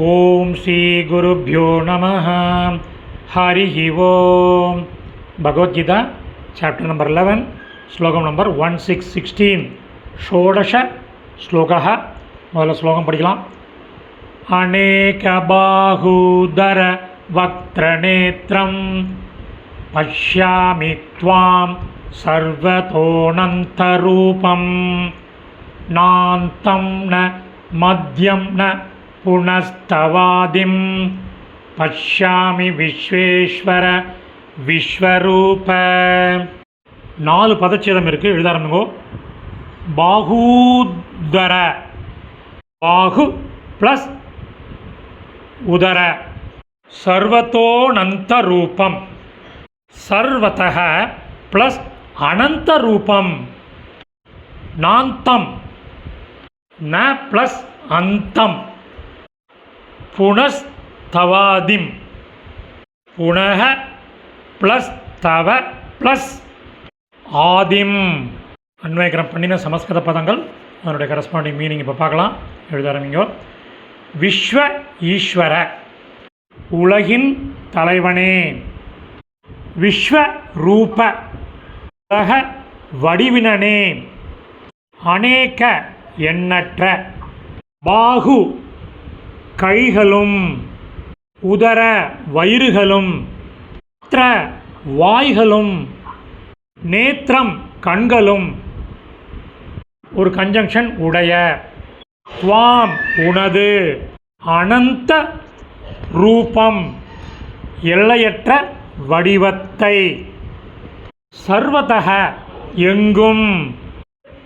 ஓம் ஸ்ரீ குருப்பியோ நம ஹரி ஓம். Bhagavad Gita chapter number eleven ஸ்லோகம் நம்பர் ஒன் சிக்ஸ் சிக்ஸ்டீன் ஷோடஷ ஸ்லோக முதல்ல ஸ்லோகம் படிக்கலாம். அநேக பாகூதர வக்திரநேத்திரம். பஷ்யாமி துவாம் சர்வதோனந்தரூபம். நாந்தம் ந மத்யம் ந पुनस्तवादिं பஷ்யாமி விஸ்வேஸ்வர விஸ்வரூப நாலு பதச்சேதம் இருக்குது எழுத ஆரம்பிங்கோ பாகூதர பாகு ப்ளஸ் உதர சர்வத்தோனந்த ரூபம் சர்வத்தக ப்ளஸ் அனந்த ரூபம் நாந்தம் ந ப்ளஸ் அந்தம் புனஸ்தவாதிம். புனக ப்ளஸ் தவ ப்ளஸ் ஆதிம். அன்வயக்கரம் பண்ணின சமஸ்கிருத பதங்கள் அதனுடைய கரஸ்பாண்டிங் மீனிங் இப்போ பார்க்கலாம். எழுத ஆரம்பிங்கோ. விஸ்வ ஈஸ்வர உலகின் தலைவனே. விஸ்வ ரூப உலக வடிவினனே. அநேக எண்ணற்ற பாகு கைகளும் உதர வயிறுகளும் மற்ற வாய்களும் நேத்திரம் கண்களும் ஒரு கன்ஜங்ஷன் உடைய துவாம் உனது அனந்த ரூபம் எல்லையற்ற வடிவத்தை சர்வதக எங்கும்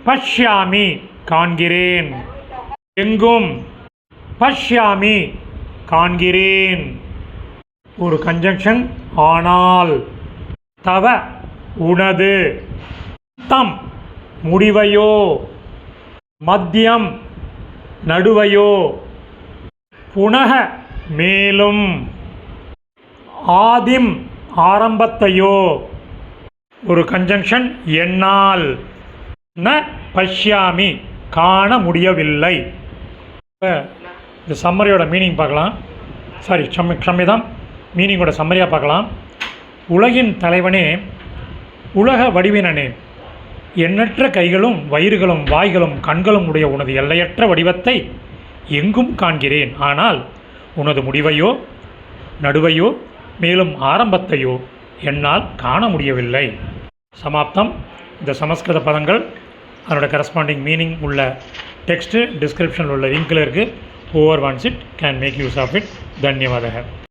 பஷ்யாமி காண்கிறேன். எங்கும் பஷ்யாமி காண்கிறேன். ஒரு கன்ஜங்ஷன் ஆனால் தவ உனது. தம் முடிவையோ மத்தியம் நடுவையோ புனக மேலும். ஆதிம் ஆரம்பத்தையோ ஒரு கன்ஜங்ஷன் என்னால். ந பஷ்யாமி காண முடியவில்லை. இந்த சம்மரியோட மீனிங் பார்க்கலாம். சாரி சம்மி க்ஷமிதம். மீனிங்கோட சம்மரியாக பார்க்கலாம். உலகின் தலைவனே உலக வடிவினனே எண்ணற்ற கைகளும் வயிறுகளும் வாய்களும் கண்களும் உடைய உனது எல்லையற்ற வடிவத்தை எங்கும் காண்கிறேன். ஆனால் உனது முடிவையோ நடுவையோ மேலும் ஆரம்பத்தையோ என்னால் காண முடியவில்லை. சமாப்தம். இந்த சமஸ்கிருத பதங்கள் அதனோட கரஸ்பாண்டிங் மீனிங் உள்ள டெக்ஸ்ட்டு டிஸ்கிரிப்ஷனில் உள்ள லிங்கில் இருக்குது whoever wants it can make use of it. Dhanyavadaha.